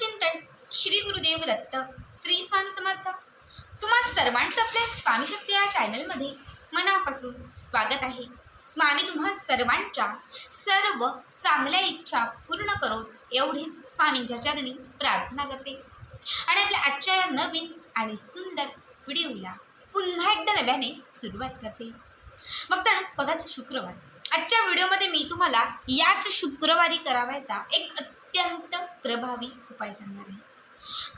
चिंतन श्री गुरुदेव दत्त श्री स्वामी समर्थ. तुम्हा सर्वांचं आपल्या स्वामी शक्ती या चॅनलमध्ये मनापासून स्वागत आहे. स्वामी तुम्हा सर्वांच्या सर्व चांगल्या इच्छा पूर्ण करोत एवढीच स्वामींच्या चरणी प्रार्थना करते. आणि आपल्या आजच्या या नवीन आणि सुंदर व्हिडिओला पुन्हा एकदा नव्याने सुरुवात करते. मग तर बघाच शुक्रवार. आजच्या व्हिडिओमध्ये मी तुम्हाला याच शुक्रवारी करावायचा एक अत्यंत प्रभावी उपाय सांगणार आहे.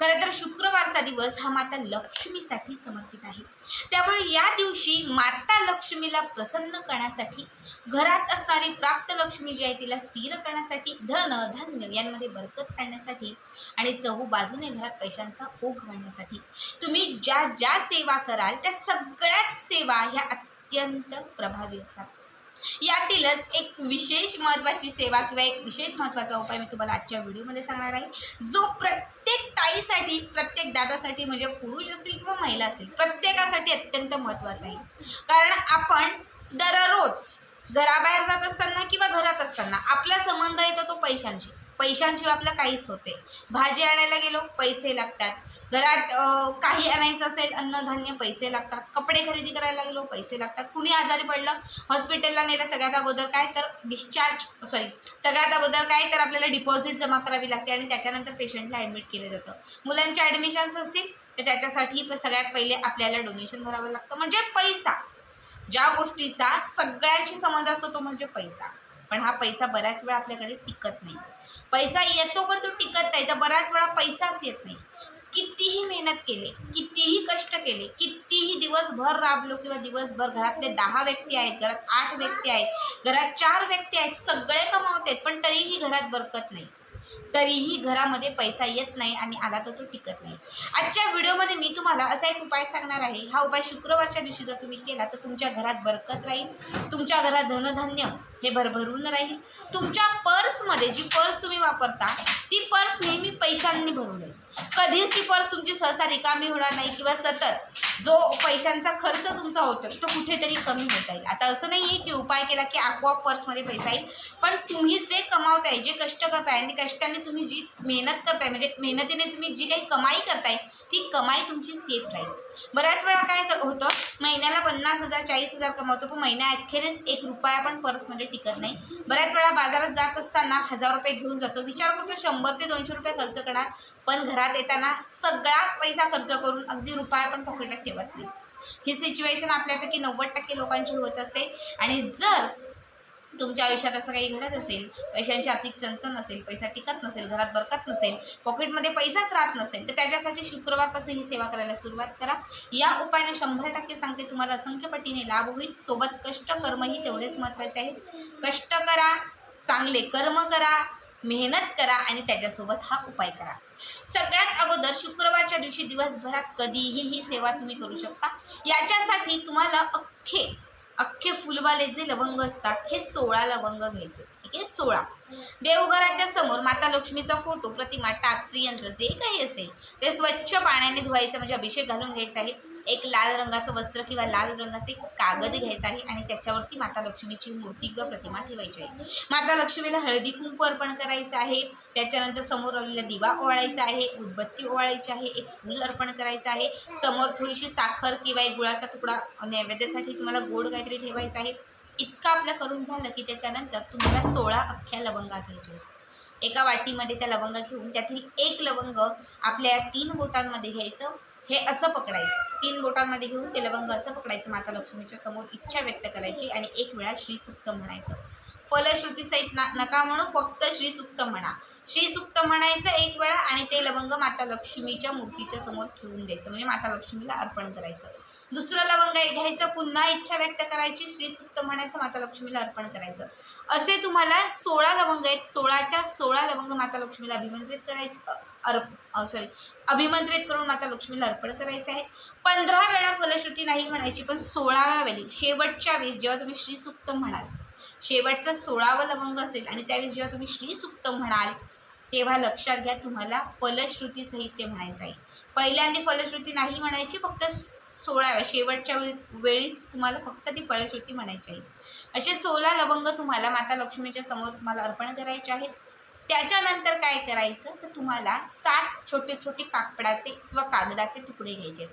खरं तर शुक्रवारचा दिवस हा माता लक्ष्मीसाठी समर्पित आहे. त्यामुळे या दिवशी माता लक्ष्मीला प्रसन्न करण्यासाठी घरात असणारी प्राप्त लक्ष्मी जी आहे तिला स्थिर करण्यासाठी धन धान्य यांमध्ये बरकत आणण्यासाठी आणि चहू बाजूने घरात पैशांचा ओघ वाढण्यासाठी तुम्ही ज्या ज्या सेवा कराल त्या सगळ्याच सेवा ह्या अत्यंत प्रभावी असतात. यातीलच एक विशेष महत्त्वाची सेवा किंवा एक विशेष महत्त्वाचा उपाय मी तुम्हाला आजच्या व्हिडिओमध्ये सांगणार आहे. जो प्रत्येक ताईसाठी प्रत्येक दादासाठी म्हणजे पुरुष असतील किंवा महिला असतील प्रत्येकासाठी अत्यंत महत्त्वाचा आहे. कारण आपण दररोज घराबाहेर जात असताना किंवा घरात असताना आपला संबंध येतो तो पैशांशी. पैशांशिवाय आपलं काहीच होते भाजी आणायला गेलो पैसे लागतात. घरात काही आणायचं असेल अन्नधान्य पैसे लागतात. कपडे खरेदी करायला गेलो पैसे लागतात. कुणी आजारी पडलं हॉस्पिटलला नेलं सगळ्यात अगोदर काय तर डिस्चार्ज सॉरी सगळ्यात अगोदर काय तर आपल्याला डिपॉझिट जमा करावी लागते आणि त्याच्यानंतर पेशंटला ॲडमिट केलं जातं. मुलांचे ॲडमिशन्स असतील तर त्याच्यासाठी सगळ्यात पहिले आपल्याला डोनेशन भरावं लागतं. म्हणजे पैसा. ज्या गोष्टीचा सगळ्यांशी संबंध असतो तो म्हणजे पैसा. पण हा पैसा बऱ्याच वेळा आपल्याकडे टिकत नाही. पैसा येतो पण तो टिकत नाही. तर बऱ्याच वेळा पैसाच येत नाही. कितीही मेहनत केले कितीही कष्ट केले कितीही दिवसभर राबलो किंवा दिवसभर घरातले दहा व्यक्ती आहेत घरात आठ व्यक्ती आहेत घरात चार व्यक्ती आहेत सगळे कमावत आहेत पण तरीही घरात बरकत नाही. तरीही घरामध्ये पैसा येत नाही आणि आला तर तो टिकत नाही. आजच्या व्हिडिओमध्ये मी तुम्हाला असा एक उपाय सांगणार आहे. हा उपाय शुक्रवारच्या दिवशी जर तुम्ही केला तर तुमच्या घरात बरकत राहील. तुमच्या घरात धनधान्य हे भरभरून राहील. तुमच्या पर्समध्ये जी पर्स तुम्ही वापरता ती पर्स नेहमी पैशांनी भरून राहील. कधीच ती पर्स तुमची सहसा रिकामी होणार नाही किंवा सतत जो पैशांचा खर्च तुमचा होतो तो कुठेतरी कमी होत जाईल. आता असं नाही आहे की उपाय केला की आपोआप पर्समध्ये पैसा येईल पण तुम्ही जे कमावताय जे कष्ट करताय आणि कष्टाने तुम्ही जी मेहनत करताय म्हणजे मेहनतीने तुम्ही जी काही कमाई करताय ती कमाई तुमची सेफ राहील. बऱ्याच वेळा काय कर होतं महिन्याला पन्नास हजार चाळीस हजार कमावतो पण महिन्या अखेरीस एक रुपया पण पर्समध्ये टिकत नाही. बऱ्याच वेळा बाजारात जात असताना हजार रुपये घेऊन जातो. विचार करतो शंभर ते दोनशे रुपये खर्च करणार. पण घरात येताना सगळा पैसा खर्च करून अगदी रुपया पण पॉकेटात ठेवत नाही. ही सिच्युएशन आपल्यापैकी नव्वद टक्के लोकांची होत असते. आणि जर तुमच्या आयुष्यात असं काही घडत असेल पैशांची आर्थिक चणचण नसेल पैसा टिकत नसेल घरात बरकत नसेल पॉकेटमध्ये पैसाच राहत नसेल तर त्याच्यासाठी शुक्रवारपासून ही सेवा करायला सुरुवात करा. या उपायाने शंभर टक्के सांगते तुम्हाला असंख्य पटीने लाभ होईल. सोबत कष्ट कर्मही तेवढेच महत्त्वाचे आहेत. कष्ट करा चांगले कर्म करा. मेहनत करा आणि त्याच्यासोबत हा उपाय करा. सगळ्यात अगोदर शुक्रवारच्या दिवशी दिवसभरात कधीही ही सेवा तुम्ही करू शकता. याच्यासाठी तुम्हाला अख्खे अख्खे फुलवाले जे लवंग असतात हे सोळा लवंग घ्यायचे. ठीक आहे? सोळा. देवघराच्या समोर माता लक्ष्मीचा फोटो प्रतिमा टाक श्रीयंत्र जे काही असेल ते स्वच्छ पाण्याने धुवायचं म्हणजे अभिषेक घालून घ्यायचा आहे. एक लाल रंगाचं वस्त्र किंवा लाल रंगाचे कागद घ्यायचा आहे आणि त्याच्यावरती माता लक्ष्मीची मूर्ती किंवा प्रतिमा ठेवायची आहे. माता लक्ष्मीला हळदी कुंकू अर्पण करायचं आहे. त्याच्यानंतर समोर आलेला दिवा ओवाळायचा आहे. उदबत्ती ओवाळायची आहे. एक फूल अर्पण करायचं आहे. समोर थोडीशी साखर किंवा एक गुळाचा तुकडा नैवेद्यासाठी तुम्हाला गोड काहीतरी ठेवायचं आहे. इतकं आपलं करून झालं की त्याच्यानंतर तुम्हाला सोळा अख्ख्या लवंगा घ्यायच्या एका वाटीमध्ये त्या लवंगा घेऊन त्यातील एक लवंग आपल्या तीन बोटांमध्ये घ्यायचं. हे असं पकडायचं. तीन बोटांमध्ये घेऊन ते लवंग असं पकडायचं माता लक्ष्मीच्या समोर इच्छा व्यक्त करायची आणि एक वेळा श्रीसुक्त म्हणायचं. फलश्रुती सहित ना नका म्हणू फक्त श्रीसुक्त म्हणा. श्रीसुक्त म्हणायचं एक वेळा आणि ते लवंग माता लक्ष्मीच्या मूर्तीच्या समोर ठेवून द्यायचं. म्हणजे माता लक्ष्मीला अर्पण करायचं. दुसरं लवंग एक घ्यायचं. पुन्हा इच्छा व्यक्त करायची. श्रीसुक्त म्हणायचं माता लक्ष्मीला अर्पण करायचं. असे तुम्हाला सोळा लवंग आहेत. सोळाच्या सोळा लवंग माता लक्ष्मीला अभिमंत्रित करायचे अर्प सॉरी अभिमंत्रित करून माता लक्ष्मीला अर्पण करायचे आहे पंधरा वेळा फलश्रुती नाही म्हणायची पण सोळाव्या वेळी शेवटच्या वेळेस जेव्हा तुम्ही श्रीसुक्त म्हणाल शेवटचं सोळावं लवंग असेल आणि त्यावेळेस जेव्हा तुम्ही श्रीसुक्त म्हणाल तेव्हा लक्षात घ्या तुम्हाला फलश्रुती साहित्य ते म्हणायचं आहे. पहिल्यांदा फलश्रुती नाही म्हणायची फक्त सोळाव्या शेवटच्या वेळी वेळीच तुम्हाला फक्त ती फलश्रुती म्हणायची आहे. असे सोळा लवंग तुम्हाला माता लक्ष्मीच्या समोर तुम्हाला अर्पण करायचे आहेत. त्याच्यानंतर काय करायचं? तर तुम्हाला सात छोटे छोटे कापडाचे किंवा कागदाचे तुकडे घ्यायचे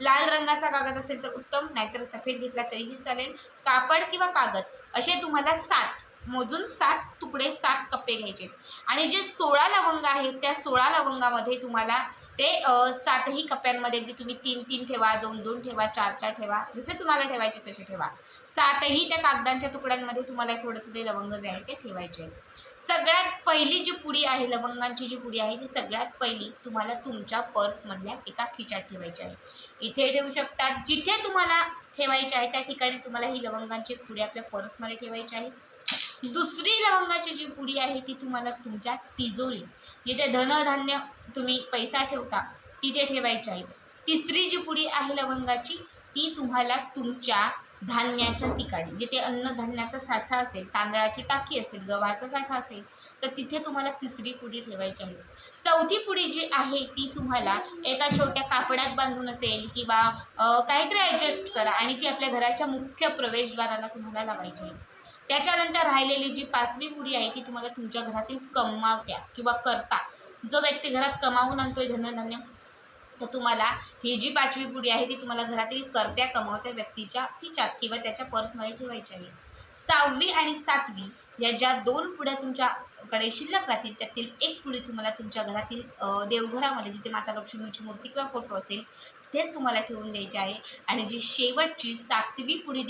लाल रंगाचा कागद असेल तर उत्तम नाहीतर सफेद घेतला तरीही चालेल. कापड किंवा कागद असे तुम्हाला सात मोजून सात तुकडे सात कप्पे घ्यायचे. आणि जे सोळा लवंग आहेत त्या सोळा लवंगामध्ये तुम्हाला ते सातही कप्प्यांमध्ये अगदी तुम्ही तीन तीन ठेवा दोन दोन ठेवा चार चार ठेवा जसे तुम्हाला ठेवायचे तसे ठेवा. सातही त्या कागदांच्या तुकड्यांमध्ये तुम्हाला थोडे थोडे लवंग जे आहे ते ठेवायचे. सगळ्यात पहिली जी पुडी आहे लवंगांची जी पुडी आहे ती सगळ्यात पहिली तुम्हाला तुमच्या पर्समधल्या एका खिच्यात ठेवायची आहे. इथे ठेवू शकतात जिथे तुम्हाला ठेवायचे आहे त्या ठिकाणी तुम्हाला ही लवंगांची पुडी आपल्या पर्समध्ये ठेवायची आहे. दुसरी लवंगाची जी पुडी आहे ती तुम्हाला तुमच्या तिजोरी. जिथे धनधान्य तुम्ही पैसा ठेवता तिथे ठेवायची आहे. तिसरी जी पुडी आहे लवंगाची ती तुम्हाला तुमच्या धान्याच्या ठिकाणी जिथे अन्नधान्याचा साठा असेल तांदळाची टाकी असेल गव्हाचा साठा असेल तर तिथे तुम्हाला तिसरी पुडी ठेवायची आहे. चौथी पुडी जी आहे ती तुम्हाला एका छोट्या कापडात बांधून असेल किंवा काहीतरी ॲडजस्ट करा आणि ती आपल्या घराच्या मुख्य प्रवेशद्वाराला तुम्हाला लावायची आहे. त्याच्यानंतर राहिलेली जी पाचवी मुडी आहे ती तुम्हाला तुमच्या घरातील कमावत्या किंवा करता. जो व्यक्ती घरात कमावून आणतोय धनधान्य तर तुम्हाला ही जी पाचवी पुढी आहे ती तुम्हाला घरातील करत्या कमावत्या व्यक्तीच्या खिच्यात किंवा त्याच्या पर्समध्ये ठेवायची आहे. सहावी आणि सातवी या ज्या दोन पुढ्या तुमच्याकडे शिल्लक राहतील त्यातील एक पुढी तुम्हाला तुमच्या घरातील देवघरामध्ये जिथे माता लक्ष्मीची मूर्ती किंवा फोटो असेल तेच तुम्हाला ठेवून द्यायचे आहे. आणि जी शेवटची सातवी पुढी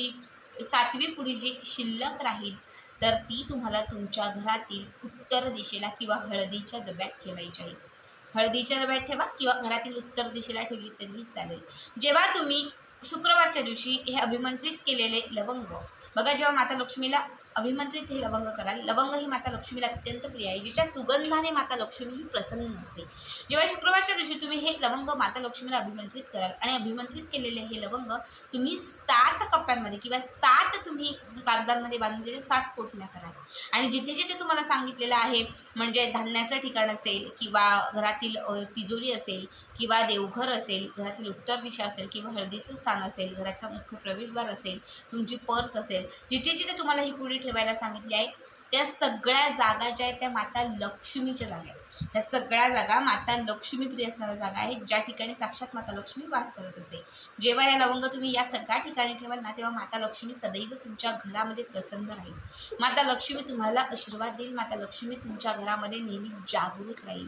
सातवी पुढे जी शिल्लक राहील तर ती तुम्हाला तुमच्या घरातील उत्तर दिशेला किंवा हळदीच्या डब्यात ठेवायची आहे. हळदीच्या डब्यात ठेवा किंवा घरातील उत्तर दिशेला ठेवली तरीही चालेल. जेव्हा तुम्ही शुक्रवारच्या दिवशी हे अभिमंत्रित केलेले लवंग बघा जेव्हा माता लक्ष्मीला अभिमंत्रित हे लवंग कराल. लवंग ही माता लक्ष्मीला अत्यंत प्रिय आहे. जिच्या सुगंधाने माता लक्ष्मी ही प्रसन्न असते. जेव्हा शुक्रवारच्या दिवशी तुम्ही हे लवंग माता लक्ष्मीला अभिमंत्रित कराल आणि अभिमंत्रित केलेले हे लवंग तुम्ही सात कप्प्यांमध्ये किंवा सात तुम्ही कागदांमध्ये बांधून त्याच्या सात पोटल्या कराल. आणि जिथे जिथे तुम्हाला सांगितलेलं आहे म्हणजे धान्याचं ठिकाण असेल किंवा घरातील तिजोरी असेल किंवा देवघर असेल घरातील उत्तर दिशा असेल किंवा हळदीचं स्थान असेल घराचा मुख्य प्रवेशद्वार असेल तुमची पर्स असेल जिथे जिथे तुम्हाला ही पुढे ठेवायला सांगितली आहे. त्या सगळ्या जागा ज्या आहेत त्या माता लक्ष्मीच्या जागा आहेत ह्या सगळ्या जागा माता लक्ष्मी प्रिय असणाऱ्या जागा आहेत ज्या ठिकाणी साक्षात माता लक्ष्मी वास करत असते. जेव्हा या लवंग तुम्ही या सगळ्या ठिकाणी ठेवाल ना तेव्हा माता लक्ष्मी सदैव तुमच्या घरामध्ये प्रसन्न राहील. माता लक्ष्मी तुम्हाला आशीर्वाद देईल माता लक्ष्मी तुमच्या घरामध्ये नेहमी जागृत राहील.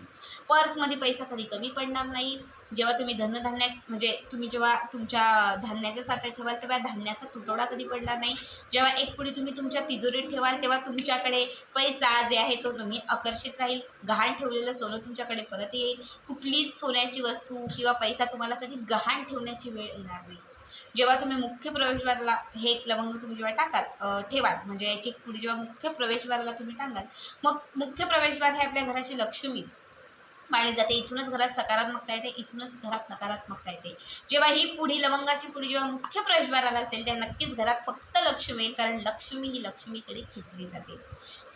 पर्समध्ये पैसा कधी कमी पडणार नाही. जेव्हा तुम्ही धनधान्यात म्हणजे तुम्ही जेव्हा तुमच्या धान्याच्या साठ्यात ठेवाल तेव्हा धान्याचा तुटवडा कधी पडणार नाही. जेव्हा एक पुढे तुम्ही तुमच्या तिजोरीत ठेवाल तेव्हा तुमच्याकडे पैसा जे आहे तो तुम्ही आकर्षित राहील. गहाण ठेवलेलं सोनं तुमच्याकडे परत येईल. कुठलीच सोन्याची वस्तू किंवा पैसा तुम्हाला कधी गहाण ठेवण्याची वेळ येणार नाही. जेव्हा तुम्ही मुख्य प्रवेशद्वाराला हे एक लवंग तुम्ही जेव्हा टाकाल ठेवाल म्हणजे याची एक पुढे जेव्हा मुख्य प्रवेशद्वाराला तुम्ही टांगाल मग मुख्य प्रवेशद्वार हे आपल्या घराची लक्ष्मी मानली जाते. इथूनच घरात सकारात्मकता येते इथूनच घरात नकारात्मकता येते. जेव्हा ही पुढी लवंगाची पुढी जेव्हा मुख्य प्रवेशद्वाराला असेल तेव्हा नक्कीच घरात फक्त लक्ष्मी येईल कारण लक्ष्मी ही लक्ष्मीकडे खेचली जाते.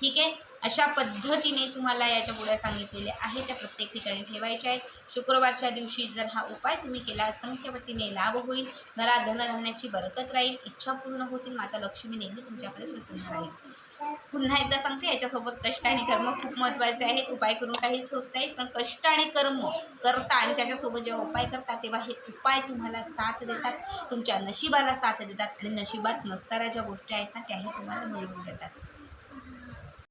ठीक आहे? अशा पद्धतीने तुम्हाला याच्या पुढ्या सांगितलेल्या आहे त्या प्रत्येक ठिकाणी ठेवायच्या आहेत. शुक्रवारच्या दिवशी जर हा उपाय तुम्ही केला असंख्यपटीने लाभ होईल. घरात धनधान्याची बरकत राहील इच्छा पूर्ण होतील माता लक्ष्मी नेहमी तुमच्याकडे प्रसन्न राहील. पुन्हा एकदा सांगते याच्यासोबत कष्ट आणि कर्म खूप महत्त्वाचे आहेत. उपाय करून काहीच होत नाही पण कष्ट आणि कर्म करता आणि त्याच्यासोबत जेव्हा उपाय करता तेव्हा हे उपाय तुम्हाला साथ देतात. तुमच्या नशिबाला साथ देतात आणि नशिबात नसणाऱ्या ज्या गोष्टी आहेत ना त्याही तुम्हाला मिळवून देतात.